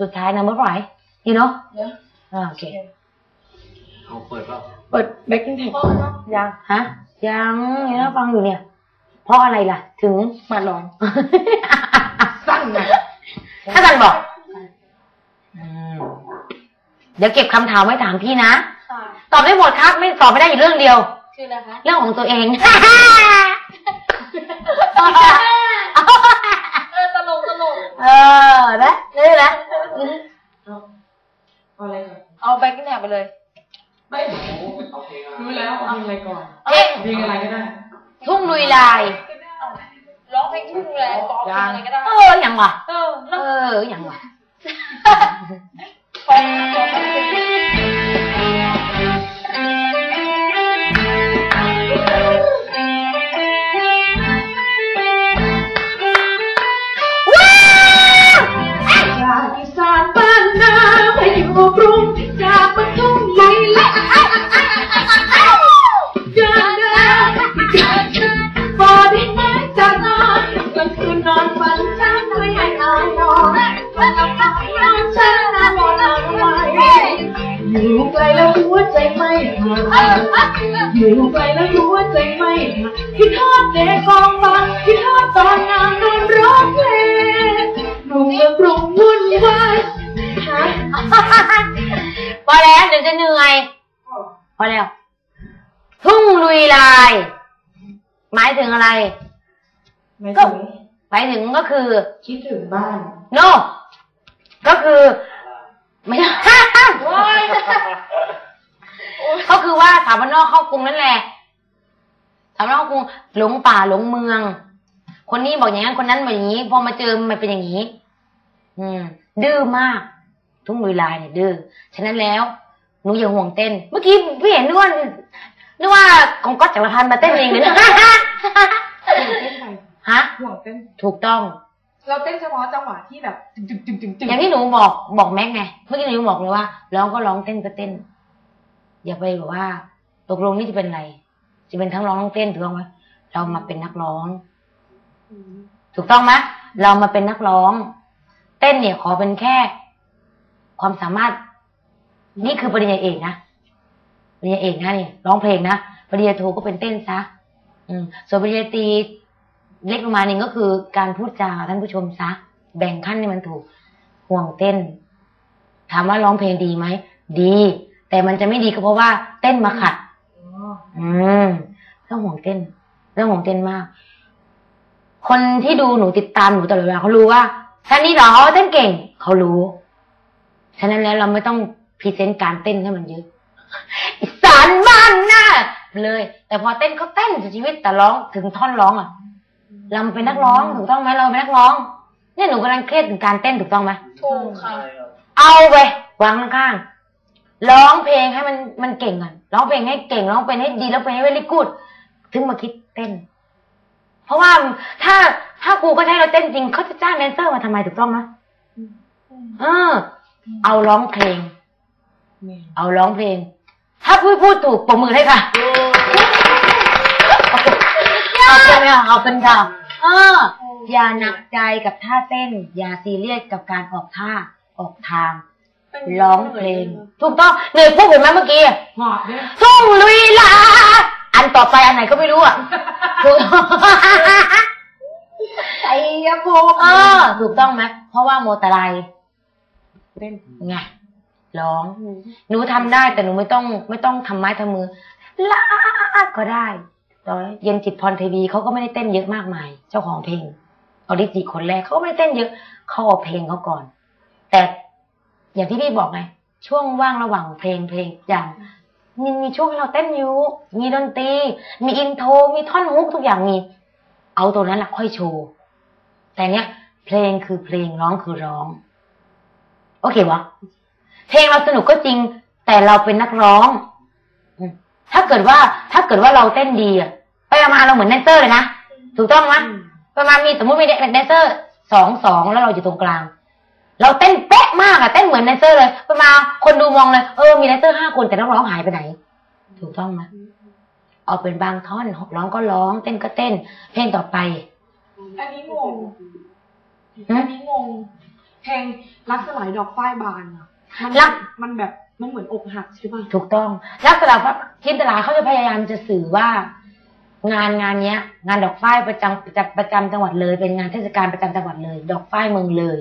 สุดท้ายนะเมื่อไหร่ you know เดี๋ยวอ่าโอเคเอาเปิดเปล่าเปิดแบ็คกิ้งแท็กพ่อเนาะยังฮะยังยังฟังอยู่เนี่ย เพราะอะไรล่ะ ถึงมาลอง สั้นนะถ้ากันบอกอืมเดี๋ยวเก็บคำถามไว้ถามพี่นะค่ะตอบได้หมดครับ ไม่ตอบไม่ได้อยู่เรื่องเดียวชื่ออะไรคะเรื่องของตัวเองเออตลกตลกเออนะนี่นะ เอาอะไรก่อนเอาแบ็คกิ้งแท็กไปเลย ไม่เอาเพลงอะไรรู้แล้วเอาเพลงอะไรก่อนเอ๊ะเพลงอะไรก็ได้ ทุ่งลุยลายร้องเพลงทุ่งเลยบอกเพลงอะไรก็ได้ เอออย่างวะเออเอออย่างวะ อยู่ไกลแล้วหัวใจไม่ห่างคิดทอดเด็กกองฟังคิดทอดตอนงานโดนร้องเพลงหนุ่มเมืองกรุงวุ่นวายพอแล้วเดี๋ยวจะเหนื่อยพอแล้ว ทุ่งลุยลาย หมายถึงอะไรไม่ถึงหมายถึงก็คือ คิดถึงบ้าน no ก็คือ ไม่ใช่ ก็คือว่าสาวบ้านนอกเข้ากรุงนั่นแหละสาวบ้านนอกเข้ากรุงหลงป่าหลงเมือง คนนี้บอกอย่างนั้นคนนั้นบอกอย่างนี้ พอมาเจอมันเป็นอย่างนี้ อืม ดื้อมากทุ่งลุยลายเนี่ยดื้อฉะนั้นแล้วหนูอย่าห่วงเต้น เมื่อกี้พี่เห็นนึกว่านึกว่าของก๊อตจักรพันธ์มาเต้นเองเลยนะห่วงเต้นใครฮะห่วงเต้น ถูกต้อง เราเต้นเฉพาะจังหวะที่แบบจึงจึงจึงจึงจึงอย่างที่หนูบอกบอกแม็กไง เมื่อกี้หนูบอกเลยว่าร้องก็ร้องเต้นก็เต้น อย่าไปแบบว่า ตกลงนี่จะเป็นอะไร จะเป็นทั้งร้องทั้งเต้นถูกต้องไหมเรามาเป็นนักร้อง ถูกต้องไหมเรามาเป็นนักร้อง เต้นเนี่ยขอเป็นแค่ ความสามารถ นี่คือปริญญาเอกนะปริญญาเอกนะนี่ร้องเพลงนะปริญญาโทก็เป็นเต้นซะอืมส่วนปริญญาตรีเล็กลงมาหนึ่งก็คือการพูดจาท่านผู้ชมซะ แบ่งขั้นให้มันถูกห่วงเต้น ถามว่าร้องเพลงดีไหม ดี แต่มันจะไม่ดีก็เพราะว่าเต้นมาขัดอ๋ออืมเรื่องห่วงเต้นเรื่องห่วงเต้นมาก คนที่ดูหนูติดตามหนูตลอดเวลาเขารู้ว่าท่านนี้เหรอเต้นเก่ง เขารู้ ฉะนั้นแล้วเราไม่ต้องพรีเซนต์การเต้นให้มันเยอะอีสานบ้านน่ะเลย แต่พอเต้นเขาเต้นสุดชีวิตแต่ร้องถึงท่อนร้องอะเราเป็นนักร้องถูกต้องไหมเราเป็นนักร้อง เนี่ยหนูกำลังเครียดถึงการเต้นถูกต้องไหมถูกค่ะเอาไปวางข้างๆ ร้องเพลงให้มันมันเก่งก่อนร้องเพลงให้เก่งร้องเพลงให้ดีร้องเพลงให้เวลีกูดถึงมาคิดเต้น เพราะว่าถ้าถ้าครูก็ใช้เราเต้นจริงเขาจะจ้างแดนเซอร์มาทำไมถูกต้องไหมเออ เอาร้องเพลง เอาร้องเพลง ถ้าพูดพูดถูกปรบมือให้ค่ะเอาเป็นค่ะเอาเป็นค่ะเอออย่าหนักใจกับท่าเต้น อย่าซีเรียสกับการออกท่าออกทาง ร้องเพลง ถูกต้องเหนื่อยพวกเห็นไหมเมื่อกี้หอบเนี่ยทุ่งลุยลา อันต่อไปอันไหนก็ไม่รู้อะถูกไอ้ยะโพกเออถูกต้องไหมเพราะว่าโมตะไลเต้นไงร้อง หนูทำได้แต่หนูไม่ต้องไม่ต้องทำไม้ทำมือลาก็ได้ตอนเย็นจิตพรเทวีเขาก็ไม่ได้เต้นเยอะมากมาย เจ้าของเพลงออริจิคนแรกเขาก็ไม่ได้เต้นเยอะเขาเอาเพลงเขาก่อน แต่ อย่างที่พี่บอกไง ช่วงว่างระหว่างเพลงเพลงอย่างมีมีช่วงให้เราเต้นอยู่มีดนตรี มีอินโทร มีท่อนฮุกทุกอย่างมี เอาตัวนั้นแหละค่อยโชว์ แต่เนี้ยเพลงคือเพลงร้องคือร้อง โอเควะ เพลงเราสนุกก็จริง แต่เราเป็นนักร้องอืมถ้าเกิดว่า ถ้าเกิดว่าเราเต้นดีอะไปมาเราเหมือนแดนเซอร์เลยนะ ถูกต้องไหมประมาณมีสมมติมีแดนเซอร์สองสองแล้วเราอยู่ตรงกลาง เราเต้นเป๊ะมากอะเต้นเหมือนแดนเซอร์เลยประมาณคนดูมองเลยเออมีแดนเซอร์ห้าคนแต่นักร้องหายไปไหน ถูกต้องไหมเอาเป็นบางท่อนร้องก็ร้อง เต้นก็เต้น เพลงต่อไป อันนี้งงหือัมนนี้งงเพลงรักสลายดอกฝ้ายบานอะมันรัก มันแบบมันเหมือนอกหักใช่ป่ะถูกต้องลักษณะว่าจินตลาเขาจะพยายามจะสื่อว่า งานงานเนี้ย งานดอกฝ้ายประจำประจำประจำจังหวัดเลย เป็นงานเทศกาลประจำจังหวัดเลย ดอกฝ้ายเมืองเลย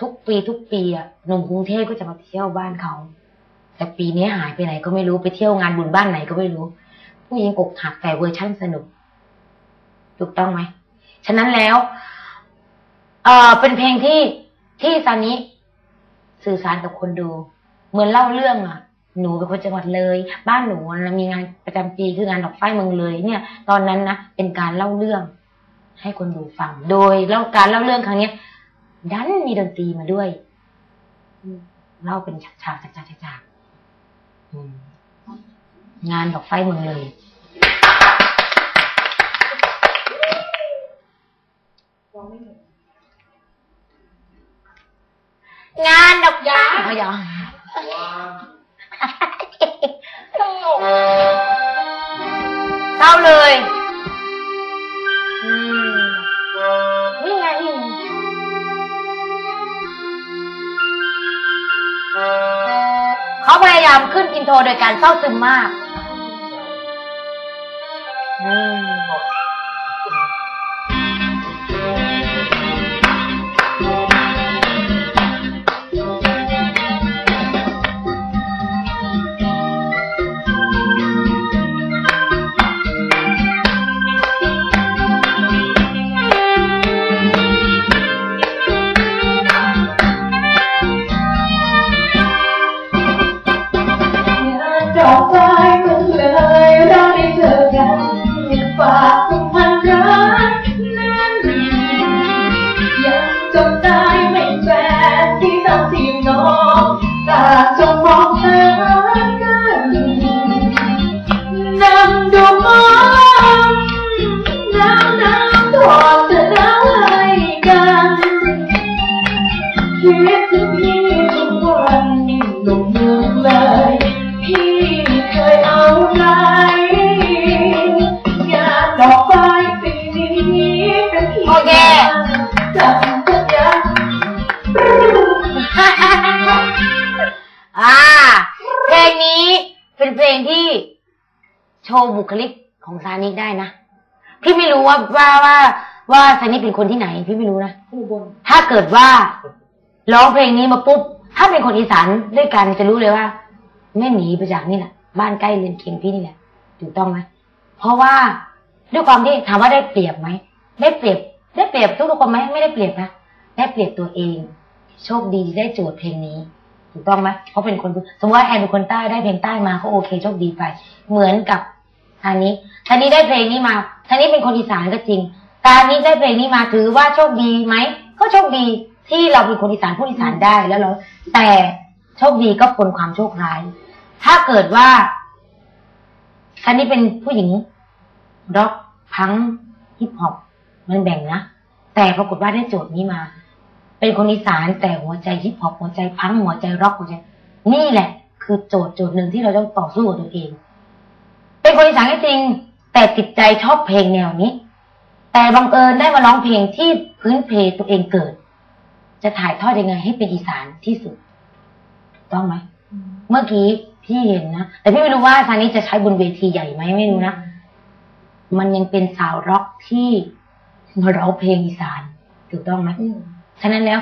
ทุกปีทุกปีอะหนุ่มกรุงเทพก็จะมาเที่ยวบ้านเขา แต่ปีนี้หายไปไหนก็ไม่รู้ไปเที่ยวงานบุญบ้านไหนก็ไม่รู้ ผู้หญิงอกหักแต่เวอร์ชั่นสนุก ถูกต้องไหม ฉะนั้นแล้ว เออเป็นเพลงที่ที่ตอนนี้สื่อสารกับคนดู เหมือนเล่าเรื่องอะหนูเป็นคนจังหวัดเลย บ้านหนูนะมีงานประจำปีคืองานดอกไฟเมืองเลย เนี่ย ตอนนั้นนะเป็นการเล่าเรื่อง ให้คนดูฟัง โดยแล้วการเล่าเรื่องครั้งเนี้ย ดันมีดนตรีมาด้วยอืมเล่าเป็นฉากๆฉากๆฉากๆฉากๆอืมงานดอกไฟเมืองเลยงานดอกยางเขายอมว้าตลกเข้าเลย อืม เขาพยายามขึ้นอินโทรโดยการเศร้าซึมมากอืม ฝ อ่า เพลงนี้เป็นเพลงที่ โชว์บุคลิกของซานิได้นะ พี่ไม่รู้ว่าว่าว่าว่าซานิเป็นคนที่ไหน พี่ไม่รู้นะอุบลถ้าเกิดว่าร้องเพลงนี้มาปุ๊บ ถ้าเป็นคนอีสานด้วยกันจะรู้เลยว่าไม่หนีไปจากนี่แหละบ้านใกล้เรือนเคียงพี่นี่แหละถูกต้องไหมเพราะว่าด้วยความที่ถามว่าได้เปรียบไหมได้เปรียบ ได้เปรียบทุกๆคนไหมไม่ได้เปรียบนะได้เปรียบตัวเอง โชคดีได้โจทย์เพลงนี้ถูกต้องไหมเขาเป็นคนสมมติว่าแอนเป็นคนใต้ได้เพลงใต้มาก็โอเคโชคดีไป เหมือนกับทางนี้ทานี้ได้เพลงนี้มาทานี้เป็นคนอีสานก็จริงการนี้ได้เพลงนี้มาถือว่าโชคดีไหมก็โชคดีที่เราเป็นคนอีสานพูดอีสานได้แล้วเราแต่โชคดีก็ปนความโชคร้าย ถ้าเกิดว่าคันนี้เป็นผู้หญิงร็อกพังฮิปฮอป มันแบ่งนะ แต่ปรากฏว่าได้โจทย์นี้มา เป็นคนอีสานแต่หัวใจฮิปฮอปหัวใจพังหัวใจร็อกหัวใจนี่แหละ คือโจทย์โจทย์หนึ่งที่เราต้องต่อสู้กับตัวเอง เป็นคนอีสานก็จริง แต่จิตใจชอบเพลงแนวนี้ แต่บังเอิญได้มาร้องเพลงที่พื้นเพตัวเองเกิด จะถ่ายทอดยังไงให้เป็นอีสานที่สุดถูกต้องไหมเมื่อกี้พี่เห็นนะแต่พี่ไม่รู้ว่าซานิจะใช้บนเวทีใหญ่ไหมไม่รู้นะมันยังเป็นสาวร็อกที่ มาร้องเพลงอีสานถูกต้องไหมอืมฉะนั้นแล้ว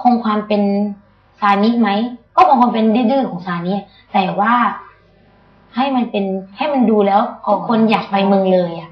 คงความเป็นซานิไหมก็คงความเป็นดื้อๆของซานิแต่ว่าให้มันเป็นให้มันดูแล้วทุกคนอยากไปเมืองเลยอะ